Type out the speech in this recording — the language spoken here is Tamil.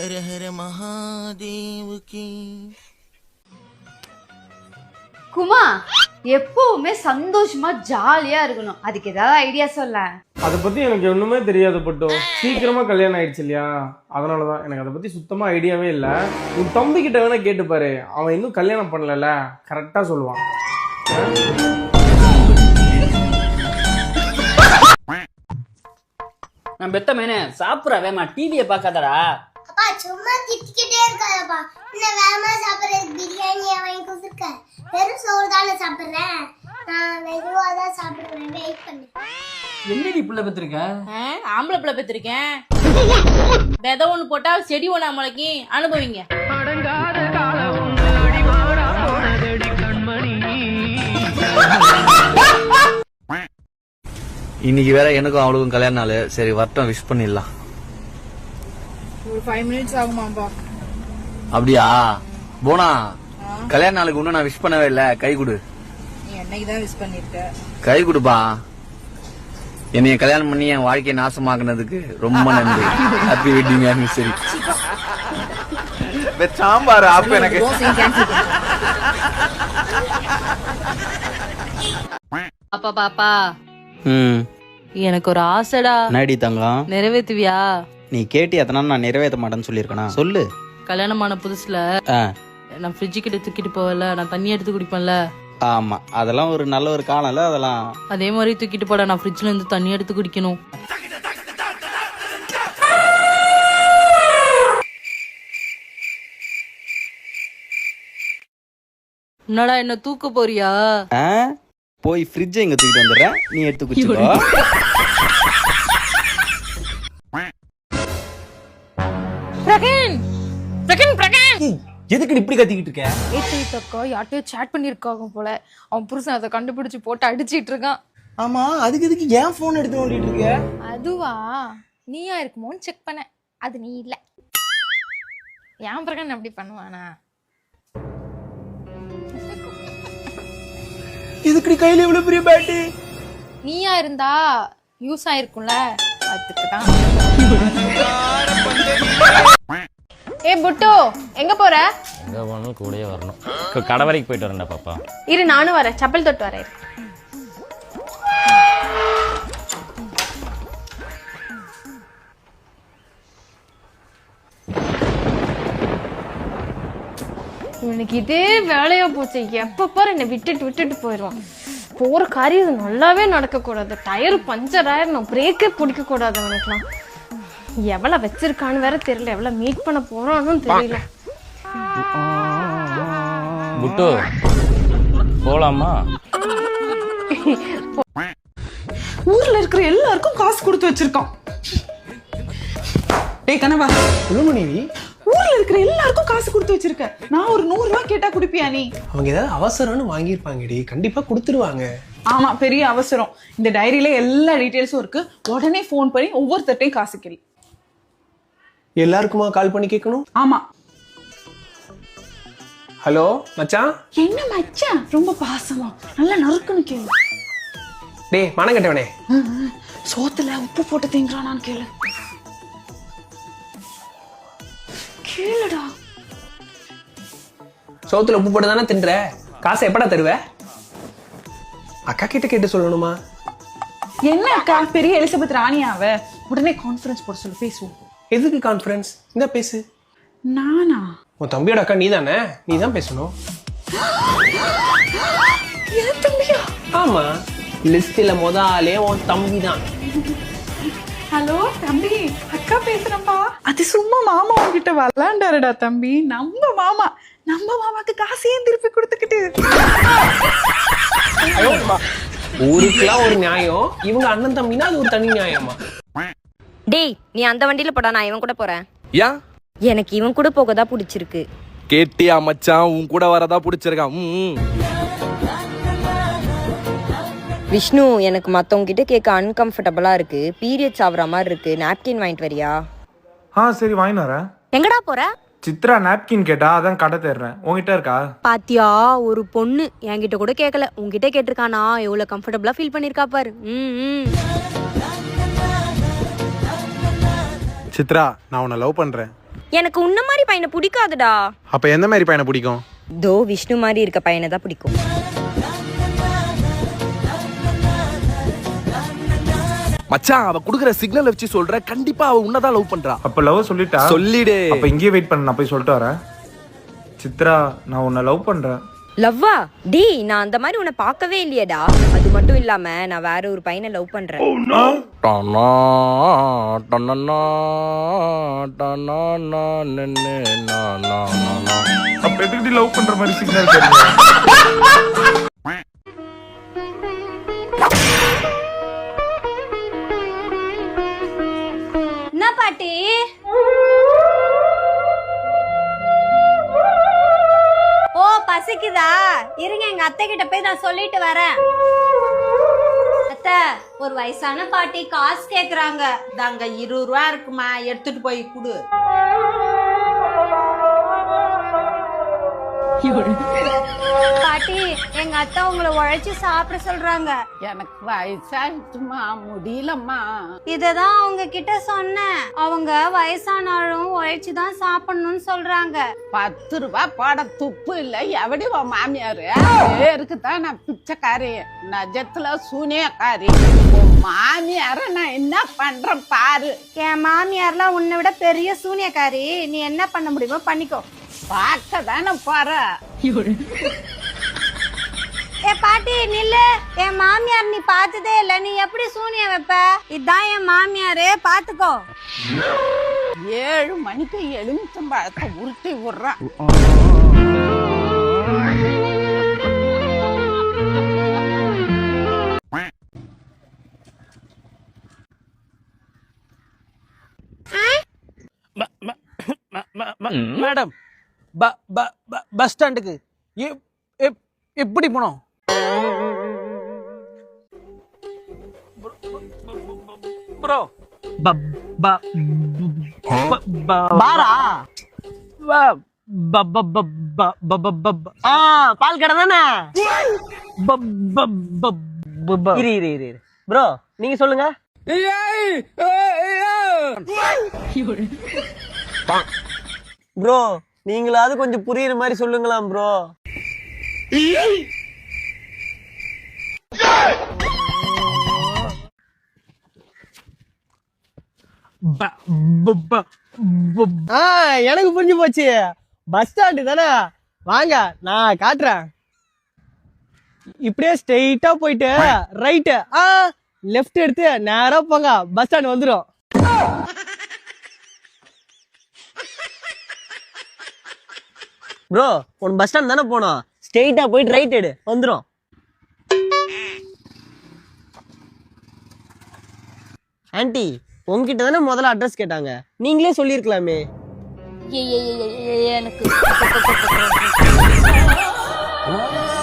ஹர ஹர மகாதேவுக்கு குமா எப்பவுமே சந்தோஷமா ஜாலியா இருக்கணும். அதுக்கு ஏதாவது ஐடியா சொல்ல. அதை பத்தி எனக்கு ஒண்ணுமே தெரியாது பட்டோ. சீக்கிரமா கல்யாணம் ஆயிடுச்சு இல்லையா? அதனாலதான் எனக்கு அதை பத்தி சுத்தமா ஐடியாவே இல்ல. உன் தம்பி கிட்ட வேணா கேட்டு பாரு. அவன் இன்னும் கல்யாணம் பண்ணல கரெக்டா சொல்லுவான். நான் பெத்த மேனே சாப்பிட்ற வேமா டிவியை பார்க்காதடா. அப்பா சும்மா திட்டிக்கிட்டே இருக்காதப்பா. இன்னும் வேகமா சாப்பிட்றதுக்கு பிரியாணியை வாங்கி கொடுத்துருக்க? வெறும் சோறு தானே சாப்பிட்றேன். நான் மெதுவா தான் சாப்பிடுவேன். வெயிட் பண்ணு. என்னடி புள்ள பெற்றிருக்க ஆம்பளை பிள்ளை பெற்றிருக்கேன் விதை ஒண்ணு போட்டா செடி ஒண்ணா முளைக்கி அனுபவிங்க. இன்னைக்கு வேற எனக்கும் அவளுக்கும் கல்யாண நாள். சரி வரட்டும் விஷ் பண்ணிடலாம். ஒரு ஃபைவ் மினிட்ஸ் ஆகுமாப்பா அப்படியா? போனா கல்யாண நாளுக்கு இன்னும் நான் விஷ் பண்ணவே இல்ல. கை கொடு. நீ என்னைக்கு தான் விஷ் பண்ணிருக்க? கை கொடுப்பா. என்னைய கல்யாணம் பண்ணி என் வாழ்க்கையை நாசமாக்குனதுக்கு ரொம்ப நன்றி. ஹாப்பி வெட்டிங் ஆனிவர்சரி சாம்பார் அப்ப எனக்கு. அப்பா பாப்பா. ம். எனக்கு ஒரு ஆசைடா. என்னடி தங்கம்? நிறைவேத்துவியா? நீ கேட்டு எத்தனை நாள் நான் நிறைவேற்ற மாட்டேன்னு சொல்லியிருக்கேனா? சொல்லு. கல்யாணமான புதுசுல ஆ. நான் ஃப்ரிட்ஜு கிட்ட தூக்கிட்டு போவல நான் தண்ணி எடுத்து குடிப்பேன்ல. ஆமா. அதெல்லாம் ஒரு நல்ல ஒரு காலம்ல அதெல்லாம். அதே மாதிரி தூக்கிட்டு போட நான் ஃப்ரிட்ஜ்ல இருந்து தண்ணி எடுத்து குடிக்கணும். என்னடா என்ன தூக்க போறியா? ஆ? போய் ஃப்ரிட்ஜை இங்க தூக்கிட்டு வந்துடுறேன்? நீ எடுத்து குடிச்சுக்கோ. எதுக்கு இப்படி கத்திக்கிட்டு இருக்க? ஏற்றி அக்கா யார்கிட்டயோ சேட் பண்ணிருக்காங்க போல. அவன் புருஷன் அதை கண்டுபிடிச்சு போட்டு அடிச்சிட்டு இருக்கான். ஆமா அதுக்கு எதுக்கு ஏன் போன் எடுத்து நோண்டிட்டு இருக்க? அதுவா? நீயா இருக்குமோன்னு செக் பண்ணேன் அது நீ இல்ல. என் பிரகன் அப்படி பண்ணுவானா? எதுக்கு கையில இவ்வளவு பெரிய பேட்டு? நீயா இருந்தா யூஸ் ஆயிருக்கும்ல. அதுக்கு தான் ஏ புட்டு எங்க போற? எங்கே போனாலும் கூடயே வரணும். கடை வரைக்கும் போயிட்டு வரேன்டா பாப்பா. இரு நானும் வரேன். செப்பல் தொட்டு வரேன். இரு. இவனுக்கு இதே வேலையா போச்சு. எப்ப பாரு என்னை விட்டுட்டு விட்டுட்டு போயிடுவான் போற காரியம் நல்லாவே நடக்கக்கூடாது. Tyre puncture ஆயிரணும். பிரேக்கே பிடிக்க கூடாது அவனுக்குலாம் எவ்வளவு வச்சிருக்கான்னு வேற தெரியல. எவ்வளவு மீட் பண்ண போறான்னு தெரியல. புட்டு போலாமா? ஊர்ல இருக்கிற எல்லாருக்கும் காசு கொடுத்து வச்சிருக்கான். டேய் கனவா. குழுமணிவி ஊர்ல இருக்கிற எல்லாருக்கும் காசு கொடுத்து வச்சிருக்க. நான் ஒரு நூறு ரூபாய் கேட்டா குடுப்பியா நீ? அவங்க ஏதாவது அவசரம்னு வாங்கியிருப்பாங்கடி. கண்டிப்பா கொடுத்துருவாங்க. ஆமா பெரிய அவசரம். இந்த டைரியில எல்லா டீடைல்ஸும் இருக்கு. உடனே ஃபோன் பண்ணி ஒவ்வொருத்தட்டையும் காசு கேளு. எல்லாருக்குமா கால் பண்ணி கேட்கணும்? ஆமா ஹலோ மச்சான்? என்ன மச்சான்? ரொம்ப பாசமா. நல்லா நறுக்குன்னு கேளு. டேய் மனம் கட்டவனே. சோத்துல உப்பு போட்டு திங்குறானான்னு கேளு. கேளுடா. சோத்துல உப்பு போட்டு தானே தின்ற? காசை எப்படா தருவ? அக்கா கிட்ட கேட்டு சொல்லணுமா? என்ன அக்கா? பெரிய எலிசபெத் ராணியாவ? உடனே கான்ஃபரன்ஸ் போட சொல்லு பேசுவோம். எதுக்கு கான்ஃபரன்ஸ் இந்த பேசு. நானா? உன் தம்பியோட அக்கா நீ தானே நீ தான் பேசணும் ஆமா. லிஸ்ட்ல முத ஆளே உன் தம்பி தான் ஹலோ தம்பி அக்கா பேசுறப்பா அது சும்மா மாமா உன்கிட்ட விளாண்டாருடா தம்பி. நம்ம மாமா நம்ம மாமாக்கு காசையும் திருப்பி கொடுத்துக்கிட்டு. ஊருக்குலாம் ஒரு நியாயம். இவங்க அண்ணன் தம்பினா அது ஒரு தனி நியாயமா? டேய் நீ அந்த வண்டியில போடா நான் இவன் கூட போறேன். ஏன் எனக்கு இவன் கூட போக தான் பிடிச்சிருக்கு. கேட்டியா மச்சான் உன் கூட வரதா பிடிச்சிருக்கான். ம் விஷ்ணு எனக்கு மத்தவங்க கிட்ட கேட்க அன்கம்ஃபர்டபுளா இருக்கு. பீரியட்ஸ் ஆகுற மாதிரி இருக்கு. நாப்கின் வாங்கிட்டு வரியா? ஆ சரி வாங்கிட்டு வரேன். எங்கடா போற? சித்ரா நாப்கின் கேட்டா அதான் கடை தேடுறேன். உங்ககிட்ட இருக்கா? பாத்தியா ஒரு பொண்ணு என்கிட்ட கூட கேட்கல உன்கிட்ட கேட்டிருக்கானா? எவ்வளவு கம்ஃபர்டபுளா ஃபீல் பண்ணிருக்கா பாரு. ம், ம். சித்ரா நான் உன்னை லவ் பண்றேன். எனக்கு உன்ன மாதிரி பையனை பிடிக்காதுடா. அப்ப எந்த மாதிரி பையனை பிடிக்கும்? தோ விஷ்ணு மாதிரி இருக்க பையனை தான் பிடிக்கும். மச்சான் அவ குடுக்குற சிக்னல் வச்சு சொல்ற கண்டிப்பா அவ உன்னதான் லவ் பண்றா. அப்ப லவ் சொல்லிட்டா? சொல்லிடு. அப்ப இங்கேயே வெயிட் பண்ண நான் போய் சொல்லிட்டு வரேன். சித்ரா நான் உன்னை லவ் பண்றேன். லவ்வா? டி நான் அந்த மாதிரி உன்னை பார்க்கவே இல்லையேடா. அது மட்டும் இல்லாம நான் வேற ஒரு பையனை லவ் பண்றேன். அப்ப எதுக்கு லவ் பண்ற மாதிரி சிக்னல் பசிக்குதா? இருங்க எங்க அத்தை கிட்ட போய் நான் சொல்லிட்டு வரேன். அத்தை ஒரு வயசான பாட்டி காசு கேக்குறாங்க. தாங்க இருபது ரூபா இருக்குமா? எடுத்துட்டு போய் கொடு. பாட்டி எங்க அத்தை உங்களை உழைச்சு சாப்பிட சொல்றாங்க. எனக்கு வயசாயிடுச்சுமா முடியலம்மா. இததான் அவங்க கிட்ட சொன்னேன். அவங்க வயசானாலும் உழைச்சு தான் சாப்பிடணும்னு சொல்றாங்க. பத்து ரூபா போட துப்பு இல்ல எவடி உன் மாமியாரு? பேருக்கு தான் நான் பிச்சைக்காரி. நஜத்துல சூனியக்காரி. உன் மாமியார நான் என்ன பண்றேன் பாரு. என் மாமியார்லாம் உன்னை விட பெரிய சூனியக்காரி. நீ என்ன பண்ண முடியுமோ பண்ணிக்கோ. பார்க்க தானே போற பாட்டி நில்லு. என் மாமியார் நீ பார்த்ததே இல்ல. நீ எப்படி சூனியம் வைப்ப? இதான் என் மாமியாரு. பாத்துக்கோ. ஏழு மணிக்கு எலுமிச்சம்பழத்தை உருட்டி விடுறான் மேடம் பஸ் ஸ்டாண்டுக்கு. எப்படி போனோம்? ப்ரோ பால் கடை தானே? இரு இரு இரு ப்ரோ நீங்க சொல்லுங்க. ப்ரோ நீங்களாவது கொஞ்சம் புரியுற மாதிரி சொல்லுங்களாம் ப்ரோ எனக்கு புரிஞ்சு போச்சு. பஸ் ஸ்டாண்டு தானே? வாங்க நான் காட்டுறேன். இப்படியே ஸ்ட்ரெயிட்டா போயிட்டு ரைட்டு ஆ லெஃப்ட் எடுத்து நேரா போங்க. பஸ் ஸ்டாண்ட் வந்துடும் ப்ரோ உன் பஸ் ஸ்டாண்ட் தானே போனோம்? ஸ்ட்ரெயிட்டா போயிட்டு ரைட் எடு. வந்துடும் ஆன்ட்டி உங்ககிட்ட தானே முதல்ல அட்ரஸ் கேட்டாங்க. நீங்களே சொல்லியிருக்கலாமே. எனக்கு.